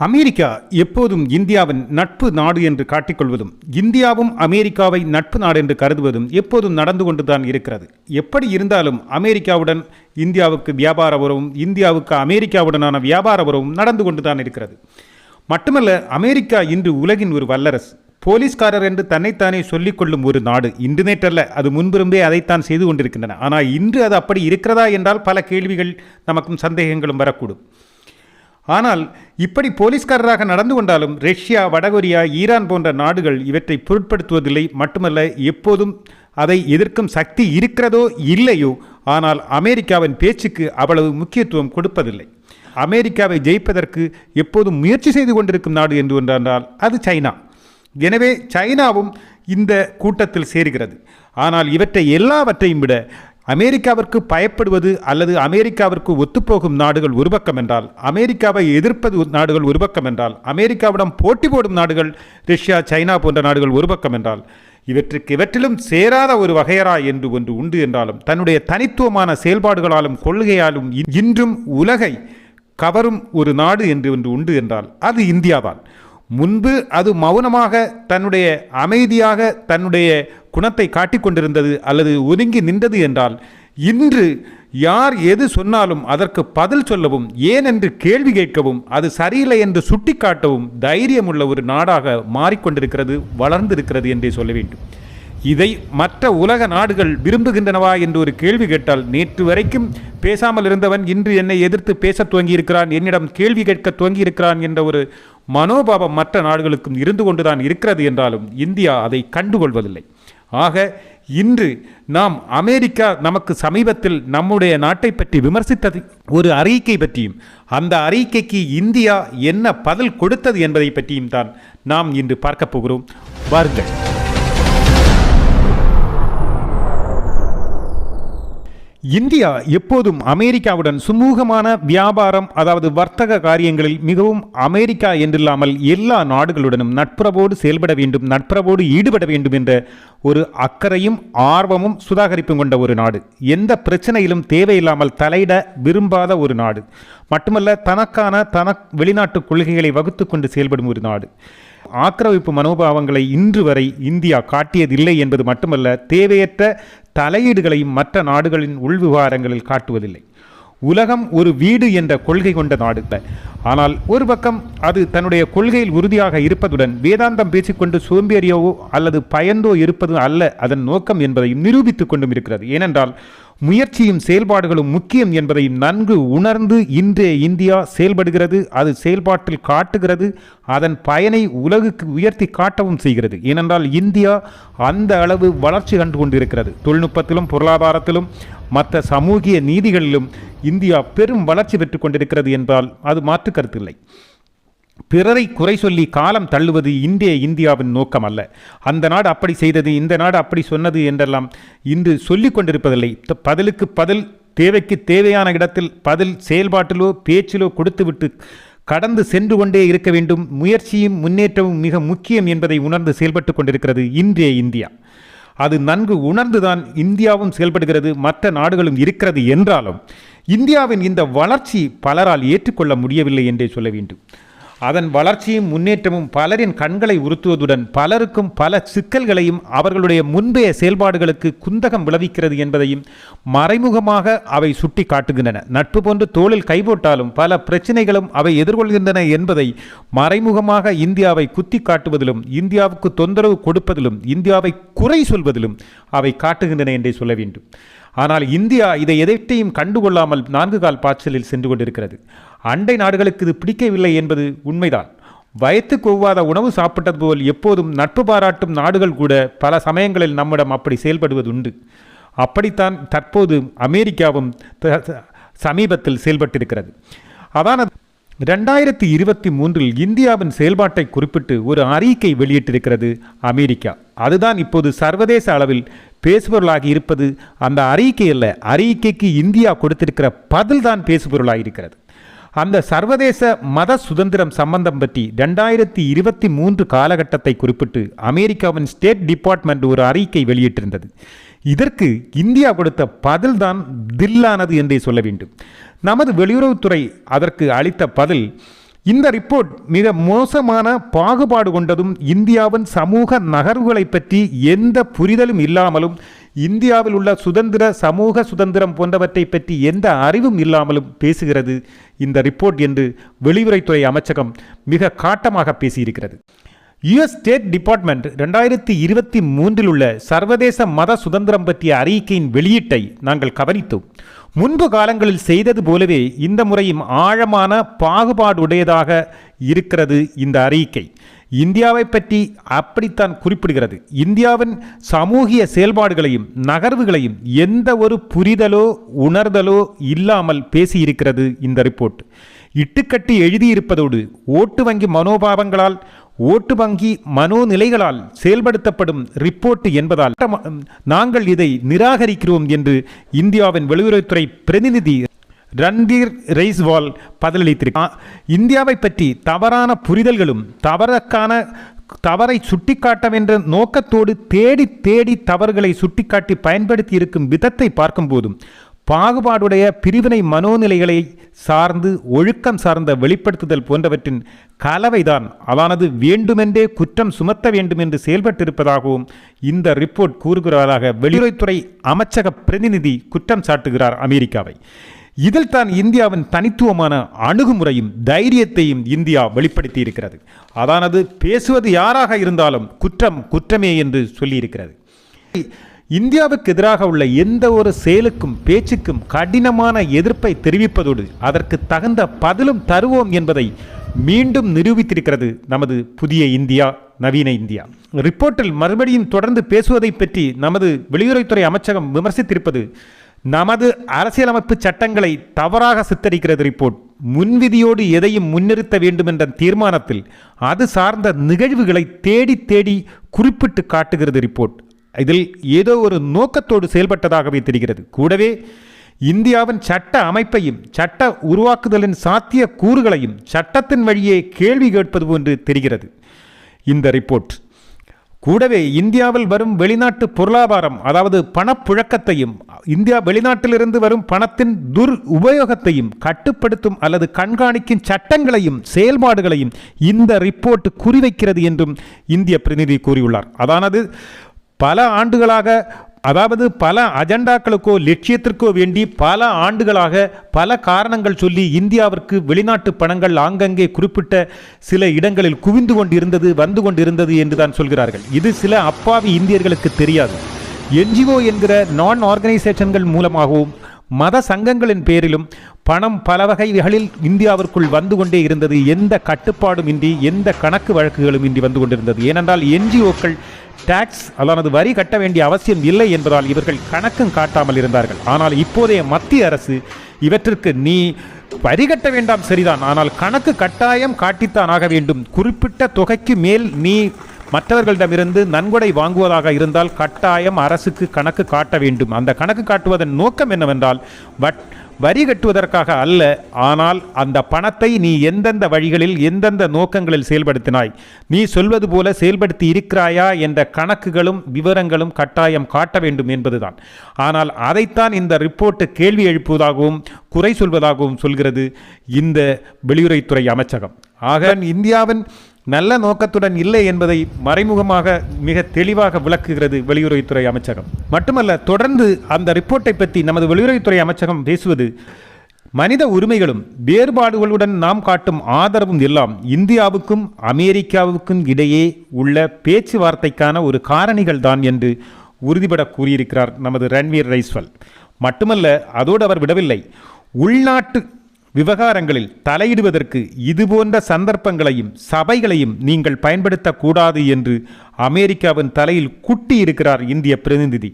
America எப்போதும் இந்தியாவின் நட்பு நாடு என்று காட்டிக்கொள்வதும் இந்தியாவும் அமெரிக்காவை நட்பு நாடு என்று கருதுவதும் எப்போதும் நடந்து கொண்டுதான் இருக்கிறது. எப்படி இருந்தாலும் அமெரிக்காவுடன் இந்தியாவுக்கு வியாபார உறவும் இந்தியாவுக்கு அமெரிக்காவுடனான வியாபார உறவும் நடந்து கொண்டுதான் இருக்கிறது. மட்டுமல்ல அமெரிக்கா இன்று உலகின் ஒரு வல்லரசு. போலீஸ்காரர் என்று தன்னைத்தானே சொல்லிக்கொள்ளும் ஒரு நாடு. இன்று நேற்றல்ல அது முன்பிரும்பே அதைத்தான் செய்து கொண்டிருக்கின்றன. ஆனால் இன்று அது அப்படி இருக்கிறதா என்றால் பல கேள்விகள் நமக்கும் சந்தேகங்களும் வரக்கூடும். ஆனால் இப்படி போலீஸ்காரராக நடந்து கொண்டாலும் ரஷ்யா வடகொரியா ஈரான் போன்ற நாடுகள் இவற்றை பொருட்படுத்துவதில்லை. மட்டுமல்ல எப்போதும் அதை எதிர்க்கும் சக்தி இருக்கிறதோ இல்லையோ ஆனால் அமெரிக்காவின் பேச்சுக்கு அவ்வளவு முக்கியத்துவம் கொடுப்பதில்லை. அமெரிக்காவை ஜெயிப்பதற்கு எப்போதும் முயற்சி செய்து கொண்டிருக்கும் நாடு என்று என்றால் அது சைனா. எனவே சைனாவும் இந்த கூட்டத்தில் சேருகிறது. ஆனால் இவற்றை எல்லாவற்றையும் விட அமெரிக்காவிற்கு பயப்படுவது அல்லது அமெரிக்காவிற்கு ஒத்துப்போகும் நாடுகள் ஒரு பக்கம் என்றால் அமெரிக்காவை எதிர்ப்பது நாடுகள் ஒரு பக்கம் என்றால் அமெரிக்காவிடம் போட்டி போடும் நாடுகள் ரஷ்யா சைனா போன்ற நாடுகள் ஒரு பக்கம் என்றால் இவற்றுக்கு இவற்றிலும் சேராத ஒரு வகையரா என்று ஒன்று உண்டு என்றாலும் தன்னுடைய தனித்துவமான செயல்பாடுகளாலும் கொள்கையாலும் இன்றும் உலகை கவரும் ஒரு நாடு என்று ஒன்று உண்டு என்றால் அது இந்தியாதான். முன்பு அது மௌனமாக தன்னுடைய அமைதியாக தன்னுடைய குணத்தை காட்டிக் கொண்டிருந்தது அல்லது ஒதுங்கி நின்றது என்றால் இன்று யார் எது சொன்னாலும் அதற்கு பதில் சொல்லவும் ஏன் என்று கேள்வி கேட்கவும் அது சரியில்லை என்று சுட்டிக்காட்டவும் தைரியமுள்ள ஒரு நாடாக மாறிக்கொண்டிருக்கிறது வளர்ந்திருக்கிறது என்றே சொல்ல வேண்டும். இதை மற்ற உலக நாடுகள் விரும்புகின்றனவா என்று ஒரு கேள்வி கேட்டால் நேற்று வரைக்கும் பேசாமல் இருந்தவன் இன்று என்னை எதிர்த்து பேசத் துவங்கியிருக்கிறான் என்னிடம் கேள்வி கேட்க துவங்கியிருக்கிறான் என்ற ஒரு மனோபாவம் மற்ற நாடுகளுக்கும் இருந்து கொண்டுதான் இருக்கிறது என்றாலும் இந்தியா அதை கண்டுகொள்வதில்லை. ஆக இன்று நாம் அமெரிக்கா நமக்கு சமீபத்தில் நம்முடைய நாட்டை பற்றி விமர்சித்தது ஒரு அறிக்கை பற்றியும் அந்த அறிக்கைக்கு இந்தியா என்ன பதில் கொடுத்தது என்பதை பற்றியும் தான் நாம் இன்று பார்க்கப் போகிறோம். வாருங்கள். இந்தியா எப்போதும் அமெரிக்காவுடன் சுமூகமான வியாபாரம் அதாவது வர்த்தக காரியங்களில் மிகவும் அமெரிக்கா என்றில்லாமல் எல்லா நாடுகளுடனும் நட்புறவோடு செயல்பட வேண்டும் நட்புறவோடு ஈடுபட வேண்டும் என்ற ஒரு அக்கறையும் ஆர்வமும் சுதாகரிப்பும் கொண்ட ஒரு நாடு. எந்த பிரச்சனையிலும் தேவையில்லாமல் தலையிட விரும்பாத ஒரு நாடு. மட்டுமல்ல தனக்கான தன வெளிநாட்டு கொள்கைகளை வகுத்து கொண்டு செயல்படும் ஒரு நாடு. ஆக்கிரமிப்பு மனோபாவங்களை இன்று வரை இந்தியா காட்டியதில்லை என்பது மட்டுமல்ல தேவையற்ற தலையீடுகளையும் மற்ற நாடுகளின் உள்விவகாரங்களில் காட்டுவதில்லை. உலகம் ஒரு வீடு என்ற கொள்கை கொண்ட நாடு ஆனால் ஒரு பக்கம் அது தன்னுடைய கொள்கையில் உறுதியாக இருப்பதுடன் வேதாந்தம் பேசிக்கொண்டு சோம்பேறியவோ அல்லது பயந்தோ இருப்பது அல்ல அதன் நோக்கம் என்பதையும் நிரூபித்துக் கொண்டும் இருக்கிறது. ஏனென்றால் முயற்சியும் செயல்பாடுகளும் முக்கியம் என்பதையும் நன்கு உணர்ந்து இன்றே இந்தியா செயல்படுகிறது அது செயல்பாட்டில் காட்டுகிறது அதன் பயனை உலகுக்கு உயர்த்தி காட்டவும் செய்கிறது. ஏனென்றால் இந்தியா அந்த அளவு வளர்ச்சி கண்டு கொண்டிருக்கிறது தொழில்நுட்பத்திலும் பொருளாதாரத்திலும் மற்ற சமூகிய நீதிகளிலும் இந்தியா பெரும் வளர்ச்சி பெற்றுக் கொண்டிருக்கிறது என்றால் அது மாற்று கருத்தில்லை. பிறரை குறை சொல்லி காலம் தள்ளுவது இன்றைய இந்தியாவின் நோக்கம் அல்ல. அந்த நாடு அப்படி செய்தது இந்த நாடு அப்படி சொன்னது என்றெல்லாம் இன்று சொல்லிக் கொண்டிருப்பதில்லை. பதிலுக்கு பதில் தேவைக்கு தேவையான இடத்தில் பதில் செயல்பாட்டிலோ பேச்சிலோ கொடுத்துவிட்டு கடந்து சென்று கொண்டே இருக்க வேண்டும். முயற்சியும் முன்னேற்றமும் மிக முக்கியம் என்பதை உணர்ந்து செயல்பட்டு கொண்டிருக்கிறது இன்றைய இந்தியா. அது நன்கு உணர்ந்துதான் இந்தியாவும் செயல்படுகிறது மற்ற நாடுகளும் இருக்கிறது என்றாலும் இந்தியாவின் இந்த வளர்ச்சி பலரால் ஏற்றுக்கொள்ள முடியவில்லை என்றே சொல்ல வேண்டும். அதன் வளர்ச்சியும் முன்னேற்றமும் பலரின் கண்களை உறுத்துவதுடன் பலருக்கும் பல சிக்கல்களையும் அவர்களுடைய முன்பைய செயல்பாடுகளுக்கு குந்தகம் விளைவிக்கிறது என்பதையும் மறைமுகமாக அவை சுட்டி காட்டுகின்றன நட்பு போன்று தோளில் கைபோட்டாலும் பல பிரச்சனைகளும் அவை எதிர்கொள்கின்றன என்பதை மறைமுகமாக இந்தியாவை குத்தி காட்டுவதிலும் இந்தியாவுக்கு தொந்தரவு கொடுப்பதிலும் இந்தியாவை குறை சொல்வதிலும் அவை காட்டுகின்றன என்றே சொல்ல வேண்டும். ஆனால் இந்தியா இதை எதைத்தையும் கண்டுகொள்ளாமல் நான்கு கால் பாய்ச்சலில் சென்று கொண்டிருக்கிறது. அண்டை நாடுகளுக்கு இது பிடிக்கவில்லை என்பது உண்மைதான். வயத்துக்கு ஒவ்வாத உணவு சாப்பிட்டது போல் எப்போதும் நட்பு பாராட்டும் நாடுகள் கூட பல சமயங்களில் நம்மிடம் அப்படி செயல்படுவது உண்டு அப்படித்தான் தற்போது அமெரிக்காவும் சமீபத்தில் செயல்பட்டிருக்கிறது. அதான ரெண்டாயிரத்தி இருபத்தி மூன்றில் இந்தியாவின் செயல்பாட்டை குறிப்பிட்டு ஒரு அறிக்கை வெளியிட்டிருக்கிறது அமெரிக்கா. அதுதான் இப்போது சர்வதேச அளவில் பேசுபொருளாக இருப்பது. அந்த அறிக்கை அல்ல அறிக்கைக்கு இந்தியா கொடுத்திருக்கிற பதில் தான் இருக்கிறது அந்த சர்வதேச மத சுதந்திரம் சம்பந்தம் பற்றி ரெண்டாயிரத்தி இருபத்தி மூன்று காலகட்டத்தை குறிப்பிட்டு அமெரிக்காவின் ஸ்டேட் டிபார்ட்மெண்ட் ஒரு அறிக்கை வெளியிட்டிருந்தது. இதற்கு இந்தியா கொடுத்த பதில்தான் தில்லானது என்றே சொல்ல வேண்டும். நமது வெளியுறவுத்துறை அதற்கு அளித்த பதில் இந்த ரிப்போர்ட் மிக மோசமான பாகுபாடு கொண்டதும் இந்தியாவின் சமூக நகர்வுகளை பற்றி எந்த புரிதலும் இல்லாமலும் இந்தியாவில் உள்ள சுதந்திர சமூக சுதந்திரம் போன்றவற்றை பற்றி எந்த அறிவும் இல்லாமலும் பேசுகிறது இந்த ரிப்போர்ட் என்று வெளியுறவுத்துறை அமைச்சகம் மிக காட்டமாக பேசியிருக்கிறது. யுஎஸ் ஸ்டேட் டிபார்ட்மெண்ட் ரெண்டாயிரத்தி இருபத்தி மூன்றில் உள்ள சர்வதேச மத சுதந்திரம் பற்றிய அறிக்கையின் வெளியீட்டை நாங்கள் கவனித்தோம். முன்பு காலங்களில் செய்தது போலவே இந்த முறையும் ஆழமான பாகுபாடுடையதாக இருக்கிறது இந்த அறிக்கை. இந்தியாவை பற்றி அப்படித்தான் குறிப்பிடுகிறது. இந்தியாவின் சமூகிய செயல்பாடுகளையும் நகர்வுகளையும் எந்த ஒரு புரிதலோ உணர்தலோ இல்லாமல் பேசியிருக்கிறது இந்த ரிப்போர்ட். இட்டுக்கட்டி எழுதியிருப்பதோடு ஓட்டு வங்கி மனோபாவங்களால் ஓட்டு வங்கி மனோநிலைகளால் செயல்படுத்தப்படும் ரிப்போர்ட் என்பதால் நாங்கள் இதை நிராகரிக்கிறோம் என்று இந்தியாவின் வெளியுறவுத்துறை பிரதிநிதி ரன்தீர் ரெய்ஸ்வால் பதிலளித்திருக்கிறார். இந்தியாவை பற்றி தவறான புரிதல்களும் தவறக்கான தவறை சுட்டிக்காட்ட என்ற நோக்கத்தோடு தேடி தேடி தவறுகளை சுட்டிக்காட்டி பயன்படுத்தி இருக்கும் விதத்தை பார்க்கும்போதும் பாகுபாடுடைய பிரிவினை மனோநிலைகளை சார்ந்து ஒழுக்கம் சார்ந்த வெளிப்படுத்துதல் போன்றவற்றின் கலவைதான் அதானது வேண்டுமென்றே குற்றம் சுமத்த வேண்டும் என்று செயல்பட்டிருப்பதாகவும் இந்த ரிப்போர்ட் கூறுகிறதாக வெளியுறவுத்துறை அமைச்சக பிரதிநிதி குற்றம் சாட்டுகிறார் அமெரிக்காவை. இதில் தான் இந்தியாவின் தனித்துவமான அணுகுமுறையும் தைரியத்தையும் இந்தியா வெளிப்படுத்தி இருக்கிறது அதானது பேசுவது யாராக இருந்தாலும் குற்றம் குற்றமே என்று சொல்லியிருக்கிறது. இந்தியாவுக்கு எதிராக உள்ள எந்த ஒரு செயலுக்கும் பேச்சுக்கும் கடினமான எதிர்ப்பை தெரிவிப்பதோடு அதற்கு தகுந்த பதிலும் தருவோம் என்பதை மீண்டும் நிரூபித்திருக்கிறது நமது புதிய இந்தியா நவீன இந்தியா. ரிப்போர்ட்டில் மறுபடியும் தொடர்ந்து பேசுவதை பற்றி நமது வெளியுறவுத்துறை அமைச்சகம் விமர்சித்திருப்பது நமது அரசியலமைப்பு சட்டங்களை தவறாக சித்தரிக்கிறது ரிப்போர்ட். முன்விதியோடு எதையும் முன்னிறுத்த வேண்டும் என்ற தீர்மானத்தில் அது சார்ந்த நிகழ்வுகளை தேடி தேடி குறிப்பிட்டு காட்டுகிறது ரிப்போர்ட். இதில் ஏதோ ஒரு நோக்கத்தோடு செயல்பட்டதாகவே தெரிகிறது கூடவே இந்தியாவின் சட்ட அமைப்பையும் சட்ட உருவாக்குதலின் சாத்திய கூறுகளையும் சட்டத்தின் வழியே கேள்வி கேட்பது போன்று தெரிகிறது. இந்த ரிப்போர்ட். கூடவே இந்தியாவில் வரும் வெளிநாட்டு பொருளாதாரம் அதாவது பணப்புழக்கத்தையும் இந்தியா வெளிநாட்டிலிருந்து வரும் பணத்தின் துர் உபயோகத்தையும் கட்டுப்படுத்தும் அல்லது கண்காணிக்கும் சட்டங்களையும் செயல்பாடுகளையும் இந்த ரிப்போர்ட் குறிவைக்கிறது என்றும் இந்திய பிரதிநிதி கூறியுள்ளார். அதானது பல ஆண்டுகளாக அதாவது பல அஜெண்டாக்களுக்கோ லட்சியத்திற்கோ வேண்டி பல ஆண்டுகளாக பல காரணங்கள் சொல்லி இந்தியாவிற்கு வெளிநாட்டு பணங்கள் ஆங்கங்கே குறிப்பிட்ட சில இடங்களில் குவிந்து கொண்டிருந்தது வந்து கொண்டிருந்தது என்று தான் சொல்கிறார்கள். இது சில அப்பாவி இந்தியர்களுக்கு தெரியாது. என்ஜிஓ என்கிற நான் ஆர்கனைசேஷன்கள் மூலமாகவும் மத சங்கங்களின் பேரிலும் பணம் பல வகைகளில் இந்தியாவிற்குள் வந்து கொண்டே இருந்தது. எந்த கட்டுப்பாடும் இன்றி எந்த கணக்கு வழக்குகளும் இன்றி வந்து கொண்டிருந்தது. ஏனென்றால் என்ஜிஓக்கள் டாக்ஸ் அதாவது வரி கட்ட வேண்டிய அவசியம் இல்லை என்பதால் இவர்கள் கணக்கும் காட்டாமல் இருந்தார்கள். ஆனால் இப்போதைய மத்திய அரசு இவற்றிற்கு நீ வரி கட்ட வேண்டாம் சரிதான். ஆனால் கணக்கு கட்டாயம் காட்டித்தான் ஆக வேண்டும். குறிப்பிட்ட தொகைக்கு மேல் நீ மற்றவர்களிடமிருந்து நன்கொடை வாங்குவதாக இருந்தால் கட்டாயம் அரசுக்கு கணக்கு காட்ட வேண்டும். அந்த கணக்கு காட்டுவதன் நோக்கம் என்னவென்றால் வட் வரி கட்டுவதற்காக அல்ல ஆனால் அந்த பணத்தை நீ எந்தெந்த வழிகளில் எந்தெந்த நோக்கங்களில் செயல்படுத்தினாய் நீ சொல்வது போல செயல்படுத்தி இருக்கிறாயா என்ற கணக்குகளும் விவரங்களும் கட்டாயம் காட்ட வேண்டும் என்பதுதான். ஆனால் அதைத்தான் இந்த ரிப்போர்ட்டு கேள்வி எழுப்புவதாகவும் குறை சொல்வதாகவும் சொல்கிறது இந்த வெளியுறவுத்துறை அமைச்சகம். ஆக இந்தியாவின் நல்ல நோக்கத்துடன் இல்லை என்பதை மறைமுகமாக மிக தெளிவாக விளக்குகிறது வெளியுறவுத்துறை அமைச்சகம். மட்டுமல்ல தொடர்ந்து அந்த ரிப்போர்ட்டை பற்றி நமது வெளியுறவுத்துறை அமைச்சகம் பேசுவது மனித உரிமைகளும் வேறுபாடுகளுடன் நாம் காட்டும் ஆதரவும் எல்லாம் இந்தியாவுக்கும் அமெரிக்காவுக்கும் இடையே உள்ள பேச்சுவார்த்தைக்கான ஒரு காரணிகள் தான் என்று உறுதிபட கூறியிருக்கிறார் நமது ரன்வீர் ரைஸ்வல். மட்டுமல்ல அதோடு அவர் விடவில்லை உள்நாட்டு விவகாரங்களில் தலையிடுவதற்கு இதுபோன்ற சந்தர்ப்பங்களையும் சபைகளையும் நீங்கள் பயன்படுத்தக்கூடாது என்று அமெரிக்காவின் தலையில் குட்டி இருக்கிறார் இந்திய பிரதிநிதி.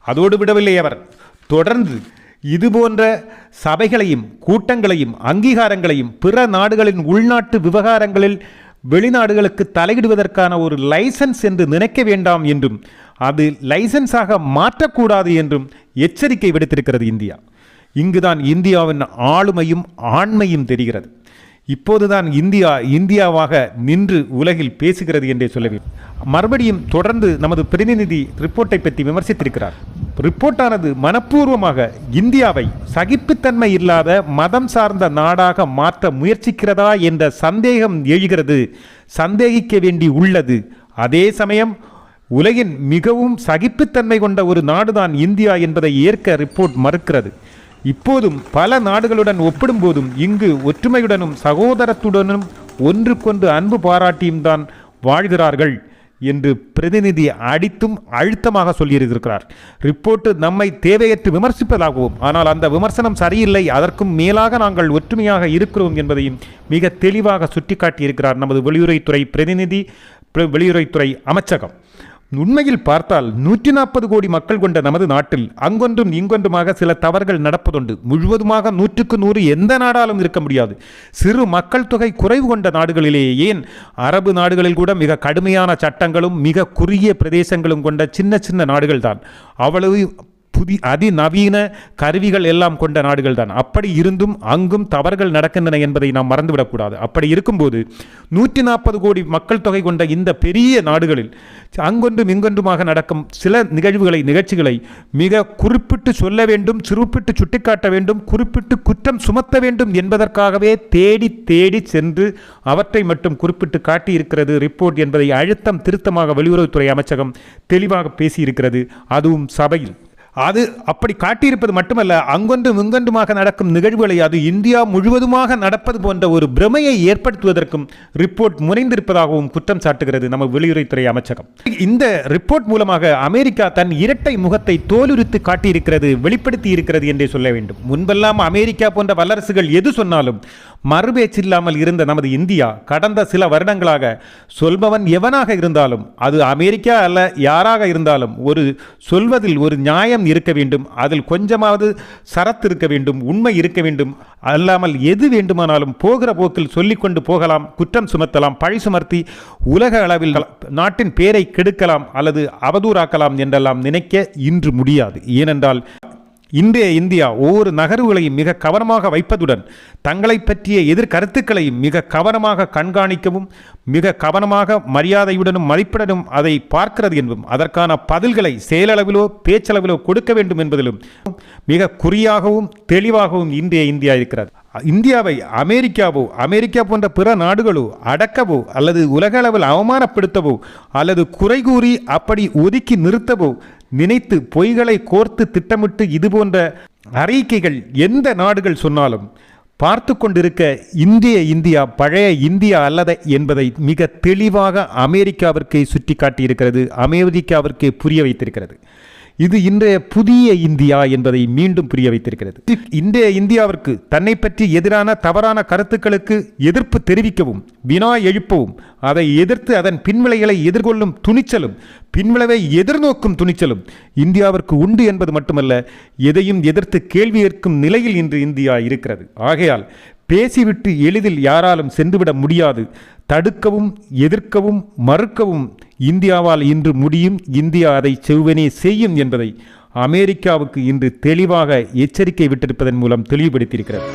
அதோடு விடவில்லை அவர். தொடர்ந்து இதுபோன்ற சபைகளையும் கூட்டங்களையும் அங்கீகாரங்களையும் பிற நாடுகளின் உள்நாட்டு விவகாரங்களில் வெளிநாடுகளுக்கு தலையிடுவதற்கான ஒரு லைசன்ஸ் என்று நினைக்க வேண்டாம் என்றும் அது லைசன்ஸாக மாற்றக்கூடாது என்றும் எச்சரிக்கை விடுத்திருக்கிறது இந்தியா. இங்குதான் இந்தியாவின் ஆளுமையும் ஆண்மையும் தெரிகிறது. இப்போதுதான் இந்தியா இந்தியாவாக நின்று உலகில் பேசுகிறது என்றே சொல்ல மறுபடியும் தொடர்ந்து நமது பிரதிநிதி ரிப்போர்ட்டை பற்றி விமர்சித்திருக்கிறார். ரிப்போர்ட்டானது மனப்பூர்வமாக இந்தியாவை சகிப்புத்தன்மை இல்லாத மதம் சார்ந்த நாடாக மாற்ற முயற்சிக்கிறதா என்ற சந்தேகம் எழுகிறது. சந்தேகிக்க வேண்டி உள்ளது. அதே சமயம் உலகின் மிகவும் சகிப்புத்தன்மை கொண்ட ஒரு நாடுதான் இந்தியா என்பதை ஏற்க ரிப்போர்ட் மறுக்கிறது. இப்போதும் பல நாடுகளுடன் ஒப்பிடும்போதும் இங்கு ஒற்றுமையுடனும் சகோதரத்துடனும் ஒன்றுக்கொன்று அன்பு பாராட்டியும் தான் வாழ்கிறார்கள் என்று பிரதிநிதி அடித்தும் அழுத்தமாக சொல்லியிருக்கிறார். ரிப்போர்ட்டு நம்மை தேவையற்று விமர்சிப்பதாகவும் ஆனால் அந்த விமர்சனம் சரியில்லை அதற்கும் மேலாக நாங்கள் ஒற்றுமையாக இருக்கிறோம் என்பதையும் மிக தெளிவாக சுட்டிக்காட்டியிருக்கிறார் நமது வெளியுறவுத்துறை பிரதிநிதி வெளியுறவுத்துறை அமைச்சகம். உண்மையில் பார்த்தால் நூற்றி நாற்பது கோடி மக்கள் கொண்ட நமது நாட்டில் அங்கொன்றும் இங்கொன்றுமாக சில தவறுகள் நடப்பதுண்டு. முழுவதுமாக நூற்றுக்கு நூறு எந்த நாடாலும் இருக்க முடியாது. சிறு மக்கள் தொகை குறைவு கொண்ட நாடுகளிலேயே ஏன்? அரபு நாடுகளில் கூட மிக கடுமையான சட்டங்களும் மிக குறுகிய பிரதேசங்களும் கொண்ட சின்ன சின்ன நாடுகள்தான். அவ்வளவு புதி அதிநவீன கருவிகள் எல்லாம் கொண்ட நாடுகள் தான். அப்படி இருந்தும் அங்கும் தவறுகள் நடக்கின்றன என்பதை நாம் மறந்துவிடக்கூடாது. அப்படி இருக்கும்போது நூற்றி நாற்பது கோடி மக்கள் தொகை கொண்ட இந்த பெரிய நாடுகளில் அங்கொன்றும் இங்கொன்றுமாக நடக்கும் சில நிகழ்வுகளை நிகழ்ச்சிகளை மிக குறிப்பிட்டு சொல்ல வேண்டும் சிறுப்பிட்டு சுட்டிக்காட்ட வேண்டும் குறிப்பிட்டு குற்றம் சுமத்த வேண்டும் என்பதற்காகவே தேடி தேடி சென்று அவற்றை மட்டும் குறிப்பிட்டு காட்டியிருக்கிறது ரிப்போர்ட் என்பதை அழுத்தம் திருத்தமாக வெளியுறவுத்துறை அமைச்சகம் தெளிவாக பேசியிருக்கிறது. அதுவும் சபையில். அது அப்படி காட்டியிருப்பது மட்டுமல்ல அங்கொன்றும் இங்கொன்றுமாக நடக்கும் நிகழ்வுகளை அது இந்தியா முழுவதுமாக நடப்பது போன்ற ஒரு பிரமையை ஏற்படுத்துவதற்கும் ரிப்போர்ட் முனைந்திருப்பதாகவும் குற்றம் சாட்டுகிறது நம்ம வெளியுறவுத்துறை அமைச்சகம். இந்த ரிப்போர்ட் மூலமாக அமெரிக்கா தன் இரட்டை முகத்தை தோலுரித்து காட்டியிருக்கிறது வெளிப்படுத்தி இருக்கிறது என்றே சொல்ல வேண்டும். முன்பெல்லாம் அமெரிக்கா போன்ற வல்லரசுகள் எது சொன்னாலும் மறுபேச்சில்லாமல் இருந்த நமது இந்தியா கடந்த சில வருடங்களாக சொல்பவன் எவனாக இருந்தாலும் அது அமெரிக்கா அல்ல யாராக இருந்தாலும் ஒரு சொல்வதில் ஒரு நியாயம் இருக்க வேண்டும் அதில் கொஞ்சமாவது சரத்து இருக்க வேண்டும் உண்மை இருக்க வேண்டும் அல்லாமல் எது வேண்டுமானாலும் போகிற போக்கில் சொல்லிக்கொண்டு போகலாம் குற்றம் சுமத்தலாம் பழி சுமர்த்தி உலக அளவில் நாட்டின் பேரை கெடுக்கலாம் அல்லது அவதூறாக்கலாம் என்றெல்லாம் நினைக்க இன்று முடியாது. ஏனென்றால் இன்றைய இந்தியா ஒவ்வொரு நகர்வுகளையும் மிக கவனமாக வைப்பதுடன் தங்களை பற்றிய எதிர்கருத்துக்களையும் மிக கவனமாக கண்காணிக்கவும் மிக கவனமாக மரியாதையுடனும் மதிப்புடனும் அதை பார்க்கிறது என்பதும் அதற்கான பதில்களை செயலளவிலோ பேச்சளவிலோ கொடுக்க வேண்டும் என்பதிலும் மிக குறியாகவும் தெளிவாகவும் இன்றைய இந்தியா இருக்கிறது. இந்தியாவை அமெரிக்காவோ அமெரிக்கா போன்ற பிற நாடுகளோ அடக்கவோ அல்லது உலக அளவில் அவமானப்படுத்தவோ அல்லது குறை கூறி அப்படி ஒதுக்கி நிறுத்தவோ நினைத்து பொய்களை கோர்த்து திட்டமிட்டு இது போன்ற அறிக்கைகள் எந்த நாடுகள் சொன்னாலும் பார்த்து கொண்டிருக்க இந்திய இந்தியா பழைய இந்தியா அல்லத என்பதை மிக தெளிவாக அமெரிக்காவிற்கு சுட்டி காட்டியிருக்கிறது அமெரிக்காவிற்கு புரிய வைத்திருக்கிறது. இது இன்றைய புதிய இந்தியா என்பதை மீண்டும் புரிய வைத்திருக்கிறது. இன்றைய இந்தியாவிற்கு தன்னை பற்றி எதிரான தவறான கருத்துக்களுக்கு எதிர்ப்பு தெரிவிக்கவும் வினா எழுப்பவும் அதை எதிர்த்து அதன் பின்விளைகளை எதிர்கொள்ளும் துணிச்சலும் பின்விளைவை எதிர்நோக்கும் துணிச்சலும் இந்தியாவிற்கு உண்டு என்பது மட்டுமல்ல எதையும் எதிர்த்து கேள்வி ஏற்கும் நிலையில் இன்று இந்தியா இருக்கிறது. ஆகையால் பேசிவிட்டு எளிதில் யாராலும் சென்றுவிட முடியாது. தடுக்கவும் எதிர்க்கவும் மறுக்கவும் இந்தியாவால் இன்று முடியும் இந்தியா அதை செவ்வனே செய்யும் என்பதை அமெரிக்காவுக்கு இன்று தெளிவாக எச்சரிக்கை விட்டிருப்பதன் மூலம் தெளிவுபடுத்தியிருக்கிறது